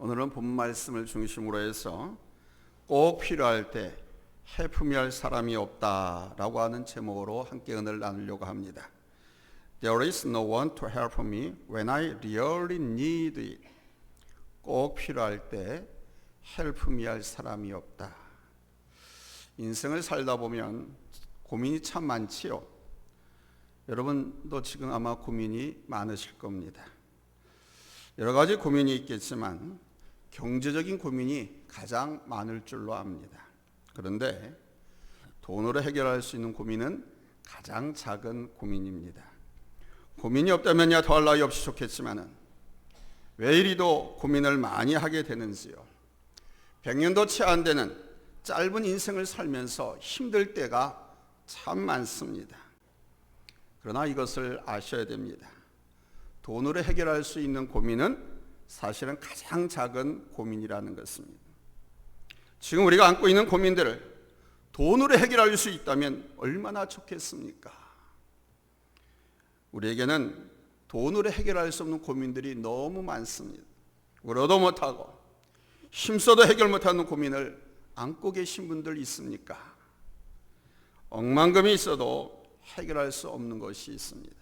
오늘은 본 말씀을 중심으로 해서 꼭 필요할 때 해품이 할 사람이 없다라고 하는 제목으로 함께 은혜를 나누려고 합니다. There is no one to help me when I really need it. 꼭 필요할 때 헬프미 할 사람이 없다. 인생을 살다 보면 고민이 참 많지요. 여러분도 지금 아마 고민이 많으실 겁니다. 여러 가지 고민이 있겠지만 경제적인 고민이 가장 많을 줄로 압니다. 그런데 돈으로 해결할 수 있는 고민은 가장 작은 고민입니다. 고민이 없다면야 더할 나위 없이 좋겠지만은 왜 이리도 고민을 많이 하게 되는지요. 100년도 채 안 되는 짧은 인생을 살면서 힘들 때가 참 많습니다. 그러나 이것을 아셔야 됩니다. 돈으로 해결할 수 있는 고민은 사실은 가장 작은 고민이라는 것입니다. 지금 우리가 안고 있는 고민들을 돈으로 해결할 수 있다면 얼마나 좋겠습니까? 우리에게는 돈으로 해결할 수 없는 고민들이 너무 많습니다. 울어도 못하고 힘써도 해결 못하는 고민을 안고 계신 분들 있습니까? 억만금이 있어도 해결할 수 없는 것이 있습니다.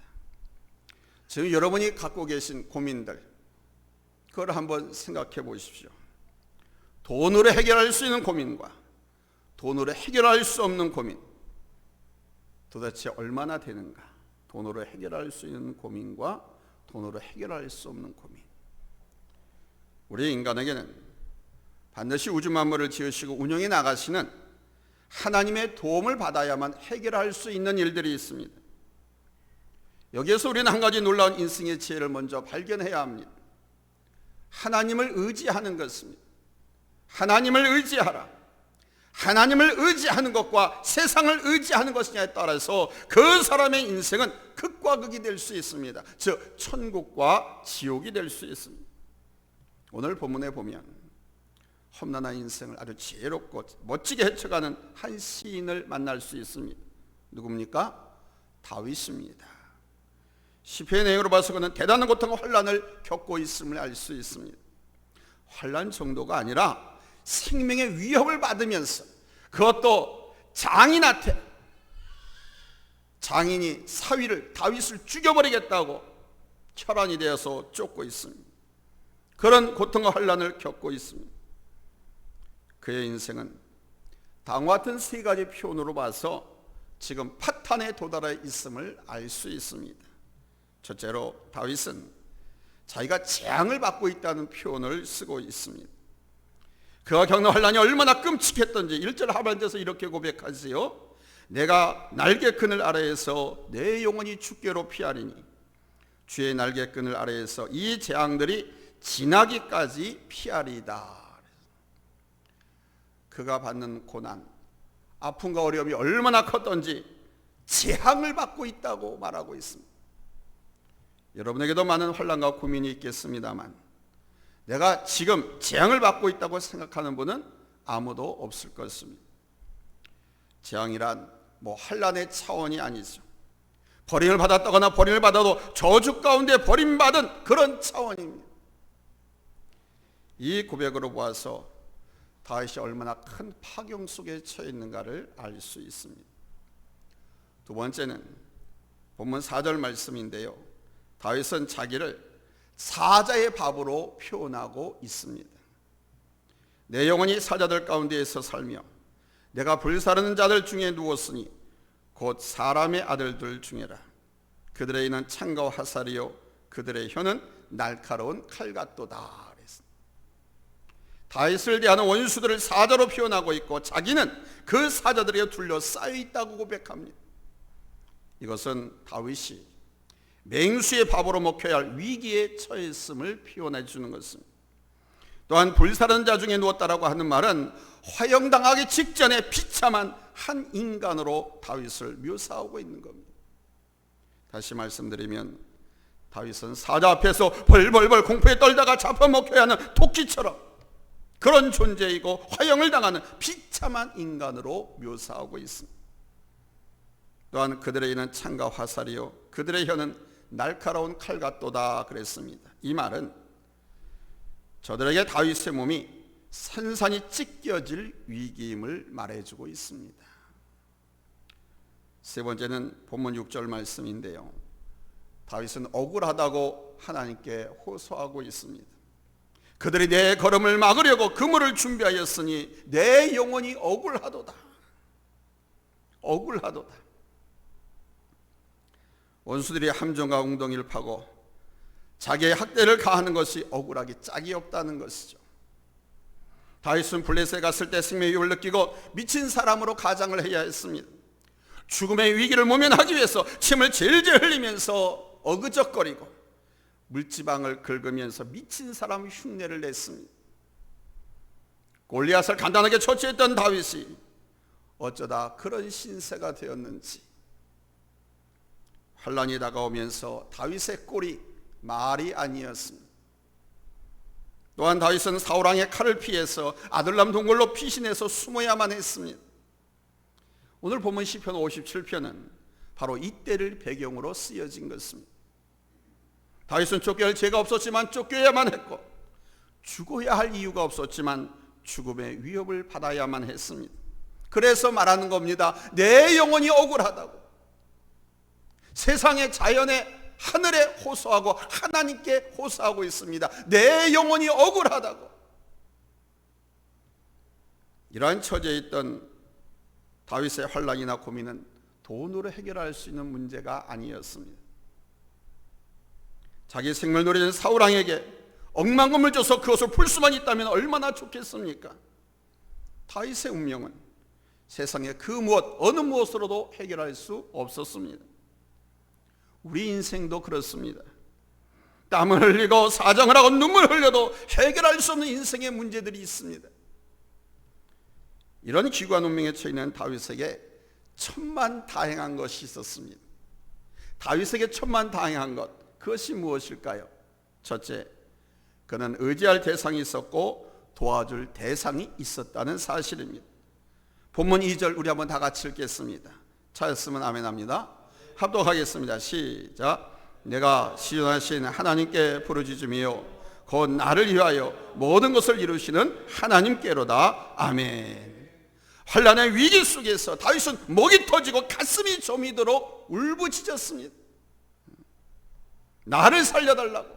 지금 여러분이 갖고 계신 고민들, 그걸 한번 생각해 보십시오. 돈으로 해결할 수 있는 고민과 돈으로 해결할 수 없는 고민, 도대체 얼마나 되는가? 돈으로 해결할 수 있는 고민과 돈으로 해결할 수 없는 고민. 우리 인간에게는 반드시 우주 만물을 지으시고 운영해 나가시는 하나님의 도움을 받아야만 해결할 수 있는 일들이 있습니다. 여기에서 우리는 한 가지 놀라운 인생의 지혜를 먼저 발견해야 합니다. 하나님을 의지하는 것입니다. 하나님을 의지하라. 하나님을 의지하는 것과 세상을 의지하는 것이냐에 따라서 그 사람의 인생은 극과 극이 될 수 있습니다. 즉 천국과 지옥이 될 수 있습니다. 오늘 본문에 보면 험난한 인생을 아주 지혜롭고 멋지게 헤쳐가는 한 시인을 만날 수 있습니다. 누굽니까? 다윗입니다. 시편의 내용으로 봐서 그는 대단한 고통과 환란을 겪고 있음을 알 수 있습니다. 환란 정도가 아니라 생명의 위협을 받으면서 그것도 장인한테 장인이 사위를 다윗을 죽여버리겠다고 혈안이 되어서 쫓고 있습니다. 그런 고통과 환란을 겪고 있습니다. 그의 인생은 다음과 같은 세 가지 표현으로 봐서 지금 파탄에 도달해 있음을 알 수 있습니다. 첫째로 다윗은 자기가 재앙을 받고 있다는 표현을 쓰고 있습니다. 그가 겪는 환란이 얼마나 끔찍했던지 1절 하반절에서 이렇게 고백하지요. 내가 날개끈을 아래에서 내 영혼이 죽게로 피하리니 주의 날개끈을 아래에서 이 재앙들이 지나기까지 피하리다. 그가 받는 고난, 아픔과 어려움이 얼마나 컸던지 재앙을 받고 있다고 말하고 있습니다. 여러분에게도 많은 환란과 고민이 있겠습니다만 내가 지금 재앙을 받고 있다고 생각하는 분은 아무도 없을 것입니다. 재앙이란 뭐 환란의 차원이 아니죠. 버림을 받았다거나 버림을 받아도 저주 가운데 버림받은 그런 차원입니다. 이 고백으로 보아서 다윗이 얼마나 큰 파경 속에 처해 있는가를 알 수 있습니다. 두 번째는 본문 4절 말씀인데요. 다윗은 자기를 사자의 밥으로 표현하고 있습니다. 내 영혼이 사자들 가운데에서 살며 내가 불사르는 자들 중에 누웠으니 곧 사람의 아들들 중에라. 그들의 이는 창과 화살이요 그들의 혀는 날카로운 칼 같도다. 다윗을 대하는 원수들을 사자로 표현하고 있고 자기는 그 사자들에 둘러싸여 있다고 고백합니다. 이것은 다윗이 맹수의 밥으로 먹혀야 할 위기에 처했음을 표현해 주는 것입니다. 또한 불사른 자 중에 누웠다라고 하는 말은 화형당하기 직전에 비참한 한 인간으로 다윗을 묘사하고 있는 겁니다. 다시 말씀드리면 다윗은 사자 앞에서 벌벌벌 공포에 떨다가 잡아먹혀야 하는 토끼처럼 그런 존재이고 화형을 당하는 비참한 인간으로 묘사하고 있습니다. 또한 그들의 이는 창과 화살이요 그들의 혀는 날카로운 칼 같도다 그랬습니다. 이 말은 저들에게 다윗의 몸이 산산이 찢겨질 위기임을 말해주고 있습니다. 세 번째는 본문 6절 말씀인데요. 다윗은 억울하다고 하나님께 호소하고 있습니다. 그들이 내 걸음을 막으려고 그물을 준비하였으니 내 영혼이 억울하도다. 억울하도다. 원수들이 함정과 웅덩이를 파고 자기의 학대를 가하는 것이 억울하기 짝이 없다는 것이죠. 다윗은 블레셋에 갔을 때 생명의 위협을 느끼고 미친 사람으로 가장을 해야 했습니다. 죽음의 위기를 모면하기 위해서 침을 질질 흘리면서 어그적거리고 물지방을 긁으면서 미친 사람 흉내를 냈습니다. 골리앗을 간단하게 처치했던 다윗이 어쩌다 그런 신세가 되었는지 환란이 다가오면서 다윗의 꼴이 말이 아니었습니다. 또한 다윗은 사울왕의 칼을 피해서 아들람 동굴로 피신해서 숨어야만 했습니다. 오늘 보면 시편 57편은 바로 이때를 배경으로 쓰여진 것입니다. 다윗은 쫓겨야 할 죄가 없었지만 쫓겨야만 했고 죽어야 할 이유가 없었지만 죽음의 위협을 받아야만 했습니다. 그래서 말하는 겁니다. 내 영혼이 억울하다고. 세상의 자연의 하늘에 호소하고 하나님께 호소하고 있습니다. 내 영혼이 억울하다고. 이러한 처지에 있던 다윗의 환란이나 고민은 돈으로 해결할 수 있는 문제가 아니었습니다. 자기 생물 노리는 사울왕에게 억만금을 줘서 그것을 풀 수만 있다면 얼마나 좋겠습니까? 다윗의 운명은 세상의 그 무엇 어느 무엇으로도 해결할 수 없었습니다. 우리 인생도 그렇습니다. 땀을 흘리고 사정을 하고 눈물 흘려도 해결할 수 없는 인생의 문제들이 있습니다. 이런 기관 운명에 처해 다윗에게 천만 다행한 것이 있었습니다. 다윗에게 천만 다행한 것 그것이 무엇일까요? 첫째, 그는 의지할 대상이 있었고 도와줄 대상이 있었다는 사실입니다. 본문 2절 우리 한번 다 같이 읽겠습니다. 찾았으면 아멘합니다. 합독하겠습니다. 시작. 내가 시존하신 하나님께 부르짖으며 곧 나를 위하여 모든 것을 이루시는 하나님께로다. 아멘. 환란의 위기 속에서 다윗은 목이 터지고 가슴이 저미도록 울부짖었습니다. 나를 살려달라고.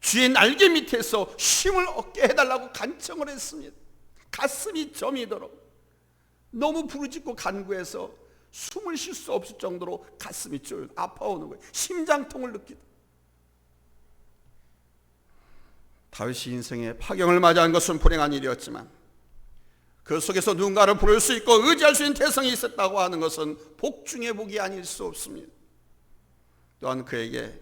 주의 날개 밑에서 쉼을 얻게 해달라고 간청을 했습니다. 가슴이 저미도록 너무 부르짖고 간구해서 숨을 쉴 수 없을 정도로 가슴이 쫄 아파오는 거예요. 심장통을 느끼다. 다윗이 인생의 파경을 맞이한 것은 불행한 일이었지만 그 속에서 누군가를 부를 수 있고 의지할 수 있는 대상이 있었다고 하는 것은 복 중의 복이 아닐 수 없습니다. 또한 그에게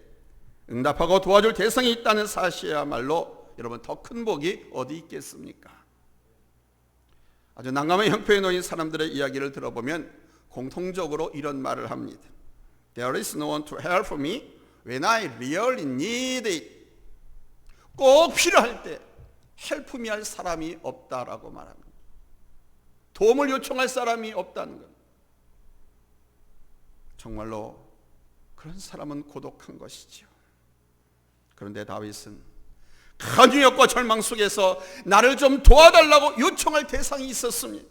응답하고 도와줄 대상이 있다는 사실이야말로 여러분 더 큰 복이 어디 있겠습니까? 아주 난감한 형편에 놓인 사람들의 이야기를 들어보면 공통적으로 이런 말을 합니다. There is no one to help me when I really need it. 꼭 필요할 때 헬프미 할 사람이 없다라고 말합니다. 도움을 요청할 사람이 없다는 것. 정말로 그런 사람은 고독한 것이지요. 그런데 다윗은 큰 유역과 절망 속에서 나를 좀 도와달라고 요청할 대상이 있었습니다.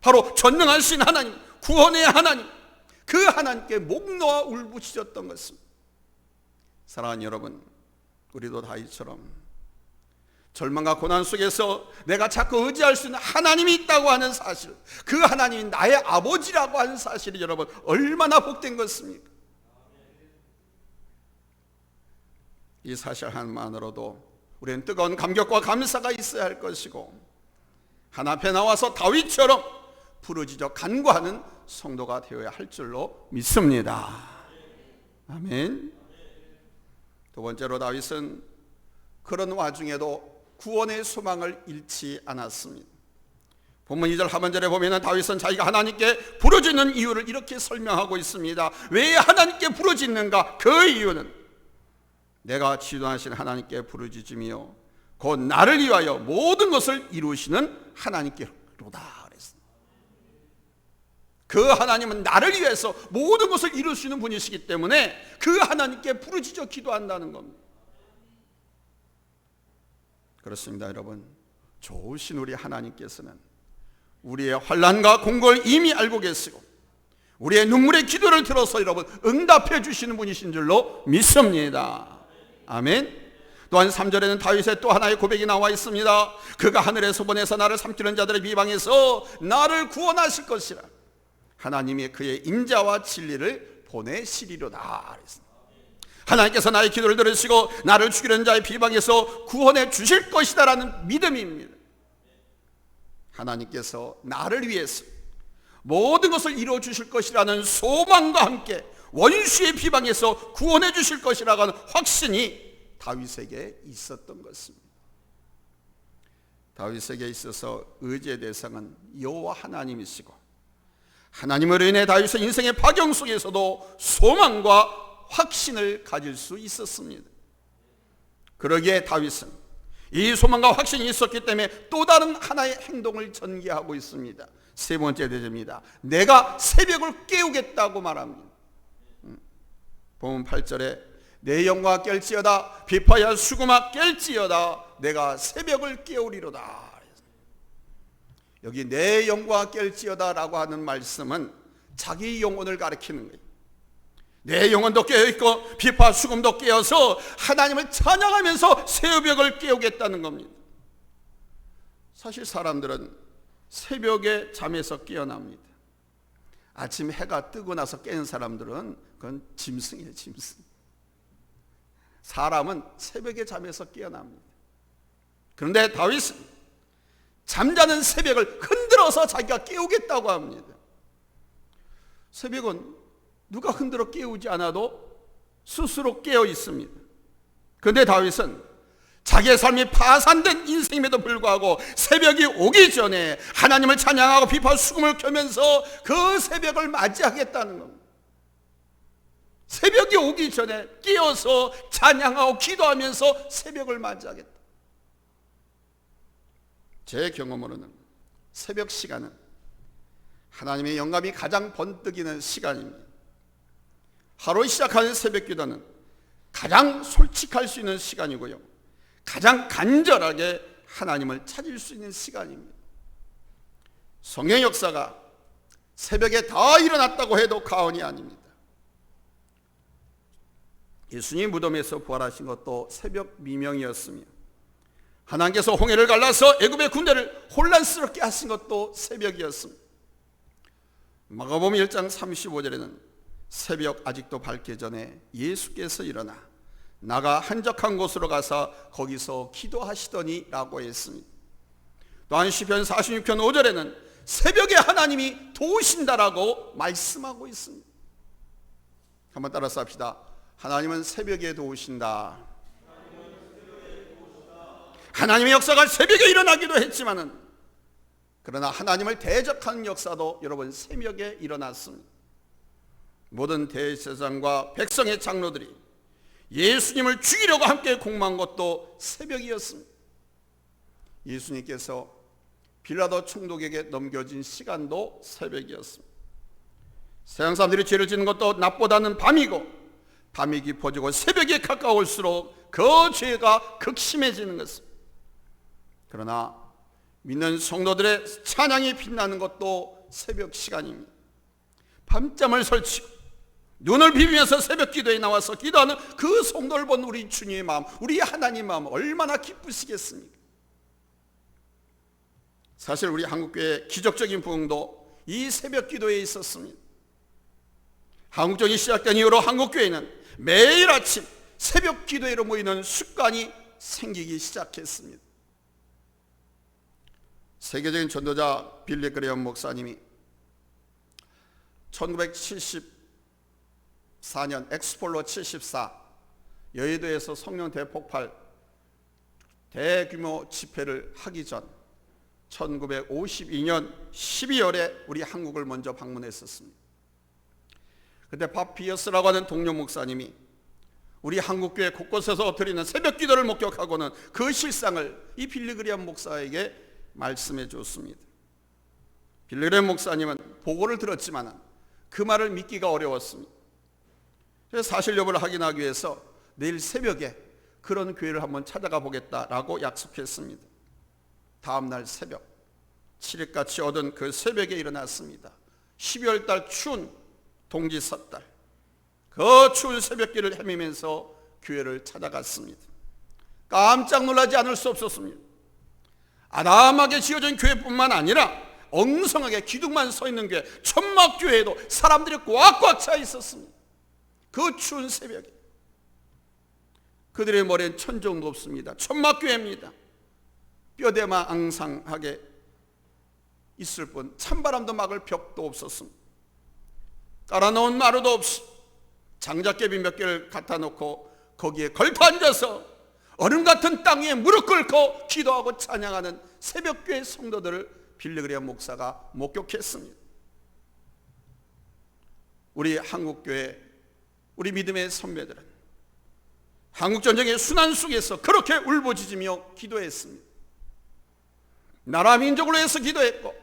바로 전능하신 하나님, 구원의 하나님, 그 하나님께 목 놓아 울부짖었던 것입니다. 사랑하는 여러분, 우리도 다윗처럼 절망과 고난 속에서 내가 자꾸 의지할 수 있는 하나님이 있다고 하는 사실, 그 하나님이 나의 아버지라고 하는 사실이 여러분 얼마나 복된 것입니까? 이 사실 하나만으로도 우리는 뜨거운 감격과 감사가 있어야 할 것이고 하나 앞에 나와서 다윗처럼 부르짖어 간구하는 성도가 되어야 할 줄로 믿습니다. 아멘. 두 번째로 다윗은 그런 와중에도 구원의 소망을 잃지 않았습니다. 본문 2절 하반절에 보면 다윗은 자기가 하나님께 부르짖는 이유를 이렇게 설명하고 있습니다. 왜 하나님께 부르짖는가? 그 이유는 내가 지도하신 하나님께 부르짖으며 곧 나를 위하여 모든 것을 이루시는 하나님께로다 그 하나님은 나를 위해서 모든 것을 이루시는 분이시기 때문에 그 하나님께 부르짖어 기도한다는 겁니다. 그렇습니다, 여러분. 좋으신 우리 하나님께서는 우리의 환란과 공고를 이미 알고 계시고 우리의 눈물의 기도를 들어서 여러분 응답해 주시는 분이신 줄로 믿습니다. 아멘. 또한 3절에는 다윗의 또 하나의 고백이 나와 있습니다. 그가 하늘에서 보내서 나를 삼키는 자들의 비방에서 나를 구원하실 것이라. 하나님이 그의 인자와 진리를 보내시리로다. 하나님께서 나의 기도를 들으시고 나를 죽이는 자의 비방에서 구원해 주실 것이다라는 믿음입니다. 하나님께서 나를 위해서 모든 것을 이루어 주실 것이라는 소망과 함께 원수의 비방에서 구원해 주실 것이라고 하는 확신이 다윗에게 있었던 것입니다. 다윗에게 있어서 의지의 대상은 여호와 하나님이시고 하나님으로 인해 다윗의 인생의 파경 속에서도 소망과 확신을 가질 수 있었습니다. 그러기에 다윗은 이 소망과 확신이 있었기 때문에 또 다른 하나의 행동을 전개하고 있습니다. 세 번째 대제입니다. 내가 새벽을 깨우겠다고 말합니다. 본문 8절에 내 영과 깰지어다 비파야 수구마 깰지어다 내가 새벽을 깨우리로다. 여기 내 영과 깰지어다라고 하는 말씀은 자기 영혼을 가리키는 거예요. 내 영혼도 깨어있고 비파 수금도 깨어서 하나님을 찬양하면서 새벽을 깨우겠다는 겁니다. 사실 사람들은 새벽에 잠에서 깨어납니다. 아침 해가 뜨고 나서 깬 사람들은 그건 짐승이에요, 짐승. 사람은 새벽에 잠에서 깨어납니다. 그런데 다윗은 잠자는 새벽을 흔들어서 자기가 깨우겠다고 합니다. 새벽은 누가 흔들어 깨우지 않아도 스스로 깨어 있습니다. 그런데 다윗은 자기의 삶이 파산된 인생임에도 불구하고 새벽이 오기 전에 하나님을 찬양하고 비파 수금을 켜면서 그 새벽을 맞이하겠다는 겁니다. 새벽이 오기 전에 깨어서 찬양하고 기도하면서 새벽을 맞이하겠다. 제 경험으로는 새벽 시간은 하나님의 영감이 가장 번뜩이는 시간입니다. 하루 시작하는 새벽 기도는 가장 솔직할 수 있는 시간이고요. 가장 간절하게 하나님을 찾을 수 있는 시간입니다. 성령 역사가 새벽에 다 일어났다고 해도 과언이 아닙니다. 예수님 무덤에서 부활하신 것도 새벽 미명이었으며 하나님께서 홍해를 갈라서 애굽의 군대를 혼란스럽게 하신 것도 새벽이었습니다. 마가복음 1장 35절에는 새벽 아직도 밝기 전에 예수께서 일어나 나가 한적한 곳으로 가서 거기서 기도하시더니 라고 했습니다. 또한 시편 46편 5절에는 새벽에 하나님이 도우신다라고 말씀하고 있습니다. 한번 따라서 합시다. 하나님은 새벽에 도우신다. 하나님의 역사가 새벽에 일어나기도 했지만은 그러나 하나님을 대적하는 역사도 여러분 새벽에 일어났습니다. 모든 대제사장과 백성의 장로들이 예수님을 죽이려고 함께 공모한 것도 새벽이었습니다. 예수님께서 빌라도 총독에게 넘겨진 시간도 새벽이었습니다. 세상 사람들이 죄를 짓는 것도 낮보다는 밤이고 밤이 깊어지고 새벽이 가까울수록 그 죄가 극심해지는 것입니다. 그러나 믿는 성도들의 찬양이 빛나는 것도 새벽 시간입니다. 밤잠을 설치고 눈을 비비면서 새벽 기도에 나와서 기도하는 그 성도를 본 우리 주님의 마음, 우리 하나님 마음 얼마나 기쁘시겠습니까? 사실 우리 한국교회 기적적인 부흥도 이 새벽 기도에 있었습니다. 한국적이 시작된 이후로 한국교회는 매일 아침 새벽 기도회로 모이는 습관이 생기기 시작했습니다. 세계적인 전도자 빌리 그레엄 목사님이 1974년 엑스폴로 74 여의도에서 성령 대폭발 대규모 집회를 하기 전 1952년 12월에 우리 한국을 먼저 방문했었습니다. 그때 바피어스라고 하는 동료 목사님이 우리 한국교회 곳곳에서 드리는 새벽 기도를 목격하고는 그 실상을 이 빌리그리안 목사에게 말씀해 줬습니다. 빌리그리안 목사님은 보고를 들었지만 그 말을 믿기가 어려웠습니다. 그래서 사실 여부를 확인하기 위해서 내일 새벽에 그런 교회를 한번 찾아가 보겠다라고 약속했습니다. 다음 날 새벽 7일같이 얻은 그 새벽에 일어났습니다. 12월 달 추운 동지 섣달 그 추운 새벽길을 헤매면서 교회를 찾아갔습니다. 깜짝 놀라지 않을 수 없었습니다. 아담하게 지어진 교회뿐만 아니라 엉성하게 기둥만 서 있는 교회 천막 교회에도 사람들이 꽉꽉 차 있었습니다. 그 추운 새벽에 그들의 머리엔 천정도 없습니다. 천막 교회입니다. 뼈대만 앙상하게 있을 뿐 찬바람도 막을 벽도 없었습니다. 깔아놓은 마루도 없이 장작개비 몇 개를 갖다 놓고 거기에 걸터 앉아서 얼음 같은 땅 위에 무릎 꿇고 기도하고 찬양하는 새벽교회 성도들을 빌리그리아 목사가 목격했습니다. 우리 한국교회 우리 믿음의 선배들은 한국전쟁의 순환 속에서 그렇게 울부짖으며 기도했습니다. 나라 민족을 위해서 기도했고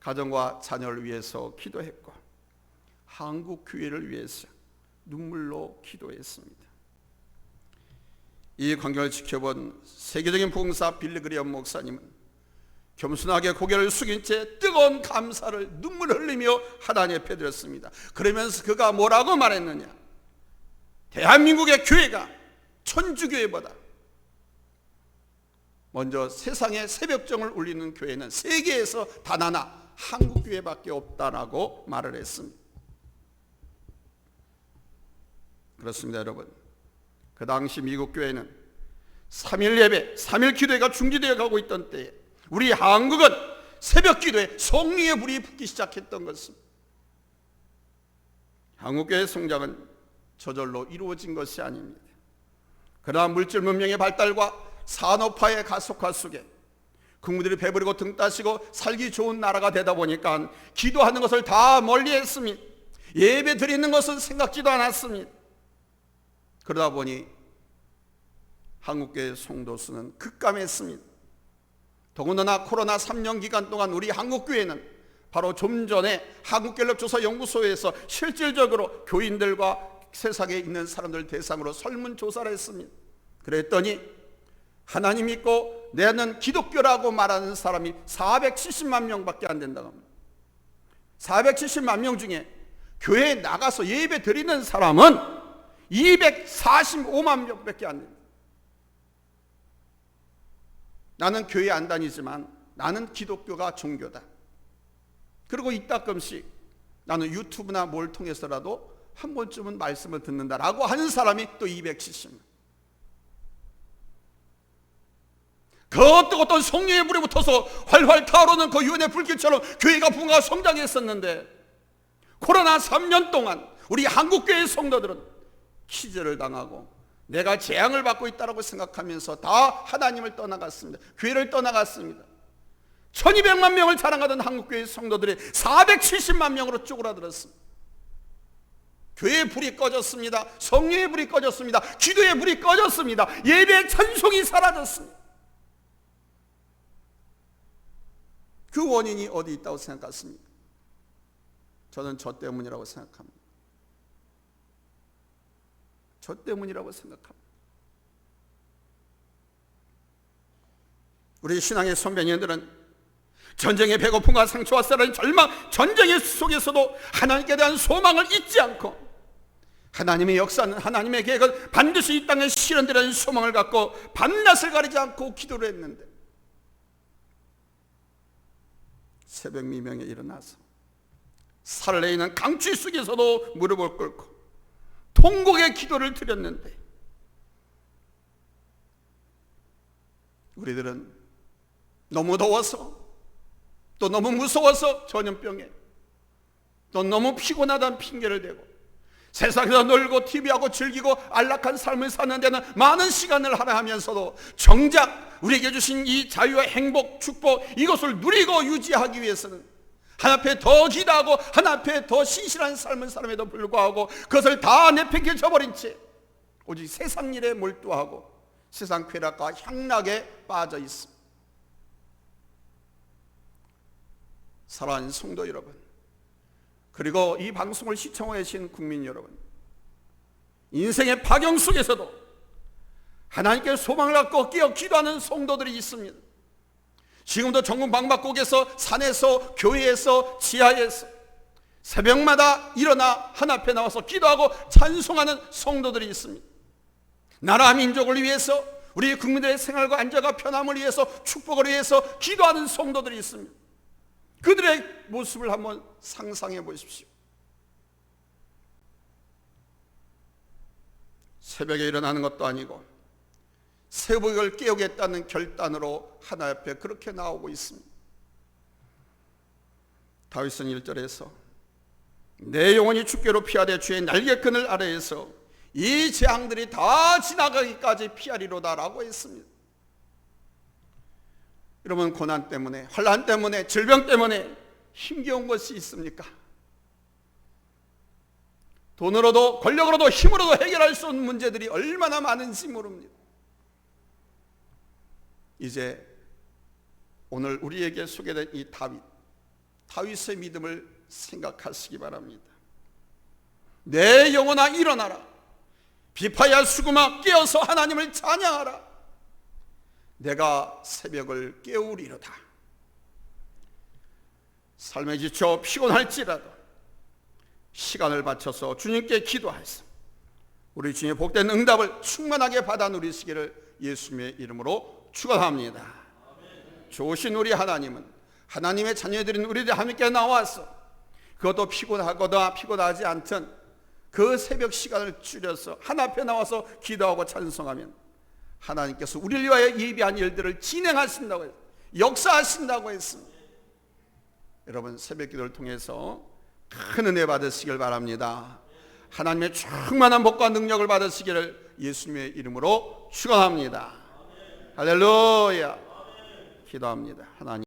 가정과 자녀를 위해서 기도했고 한국 교회를 위해서 눈물로 기도했습니다. 이 광경을 지켜본 세계적인 봉사 빌리그리엄 목사님은 겸손하게 고개를 숙인 채 뜨거운 감사를 눈물 흘리며 하나님 앞에 드렸습니다. 그러면서 그가 뭐라고 말했느냐? 대한민국의 교회가 천주교회보다 먼저 세상의 새벽정을 울리는 교회는 세계에서 단 하나 한국교회밖에 없다라고 말을 했습니다. 그렇습니다, 여러분. 그 당시 미국 교회는 3일 예배, 3일 기도회가 중지되어 가고 있던 때에 우리 한국은 새벽 기도에 성령의 불이 붙기 시작했던 것입니다. 한국교회 성장은 저절로 이루어진 것이 아닙니다. 그러나 물질 문명의 발달과 산업화의 가속화 속에 국민들이 배부르고 등 따시고 살기 좋은 나라가 되다 보니까 기도하는 것을 다 멀리 했습니다. 예배 드리는 것은 생각지도 않았습니다. 그러다 보니 한국교회 성도 수는 급감했습니다. 더군다나 코로나 3년 기간 동안 우리 한국교회는 바로 좀 전에 한국갤럽조사 연구소에서 실질적으로 교인들과 세상에 있는 사람들 대상으로 설문조사를 했습니다. 그랬더니 하나님 믿고 내는 기독교라고 말하는 사람이 470만 명밖에 안 된다고 합니다. 470만 명 중에 교회에 나가서 예배 드리는 사람은 245만 명밖에 안 됩니다. 나는 교회 안 다니지만 나는 기독교가 종교다. 그리고 이따금씩 나는 유튜브나 뭘 통해서라도 한 번쯤은 말씀을 듣는다라고 하는 사람이 또 270만. 그 어떤 어떤 성령의 불이 붙어서 활활 타오르는 그 유언의 불길처럼 교회가 부흥하 성장했었는데 코로나 3년 동안 우리 한국교회 성도들은 키즈를 당하고 내가 재앙을 받고 있다고 생각하면서 다 하나님을 떠나갔습니다. 교회를 떠나갔습니다. 1200만 명을 자랑하던 한국교회 성도들이 470만 명으로 쪼그라들었습니다. 교회의 불이 꺼졌습니다. 성령의 불이 꺼졌습니다. 기도의 불이 꺼졌습니다. 예배의 찬송이 사라졌습니다. 그 원인이 어디 있다고 생각하십니까? 저는 저 때문이라고 생각합니다. 저 때문이라고 생각합니다. 우리 신앙의 선배님들은 전쟁의 배고픔과 상처와 쓰라린 절망, 전쟁의 속에서도 하나님께 대한 소망을 잊지 않고 하나님의 역사는 하나님의 계획은 반드시 이 땅에 실현되라는 소망을 갖고 밤낮을 가리지 않고 기도를 했는데 새벽 미명에 일어나서 살레이는 강추 속에서도 무릎을 꿇고 통곡의 기도를 드렸는데 우리들은 너무 더워서 또 너무 무서워서 전염병에 또 너무 피곤하다는 핑계를 대고 세상에서 놀고 TV하고 즐기고 안락한 삶을 사는 데는 많은 시간을 하라 하면서도 정작 우리에게 주신 이 자유와 행복, 축복 이것을 누리고 유지하기 위해서는 하나 앞에 더 기도하고 하나 앞에 더 신실한 삶을 사람에도 불구하고 그것을 다 내팽개쳐 버린 채 오직 세상 일에 몰두하고 세상 쾌락과 향락에 빠져 있습니다. 사랑하는 성도 여러분 그리고 이 방송을 시청하신 국민 여러분 인생의 파경 속에서도 하나님께 소망을 갖고 끼어 기도하는 성도들이 있습니다. 지금도 전국 방방곡에서 산에서 교회에서 지하에서 새벽마다 일어나 하나 앞에 나와서 기도하고 찬송하는 성도들이 있습니다. 나라 민족을 위해서 우리 국민들의 생활과 안전과 편함을 위해서 축복을 위해서 기도하는 성도들이 있습니다. 그들의 모습을 한번 상상해 보십시오. 새벽에 일어나는 것도 아니고 새벽을 깨우겠다는 결단으로 하나 앞에 그렇게 나오고 있습니다. 다윗은 1절에서 내 영혼이 죽게로 피하되 주의 날개끈을 아래에서 이 재앙들이 다 지나가기까지 피하리로다라고 했습니다. 여러분 고난 때문에 환란 때문에 질병 때문에 힘겨운 것이 있습니까? 돈으로도 권력으로도 힘으로도 해결할 수 없는 문제들이 얼마나 많은지 모릅니다. 이제 오늘 우리에게 소개된 이 다윗, 다윗의 믿음을 생각하시기 바랍니다. 내 영혼아 일어나라. 비파야 수구마 깨어서 하나님을 찬양하라. 내가 새벽을 깨우리로다. 삶에 지쳐 피곤할지라도 시간을 바쳐서 주님께 기도하여서 우리 주님의 복된 응답을 충만하게 받아 누리시기를 예수님의 이름으로 축원합니다. 좋으신 우리 하나님은 하나님의 자녀들인 우리들 함께 나와서 그것도 피곤하거나 피곤하지 않든 그 새벽 시간을 줄여서 하나 앞에 나와서 기도하고 찬송하면 하나님께서 우리를 위하여 예비한 일들을 진행하신다고 했 역사하신다고 했습니다. 여러분 새벽 기도를 통해서 큰 은혜 받으시길 바랍니다. 하나님의 충만한 복과 능력을 받으시기를 예수님의 이름으로 축원합니다. 할렐루야. 기도합니다. 하나님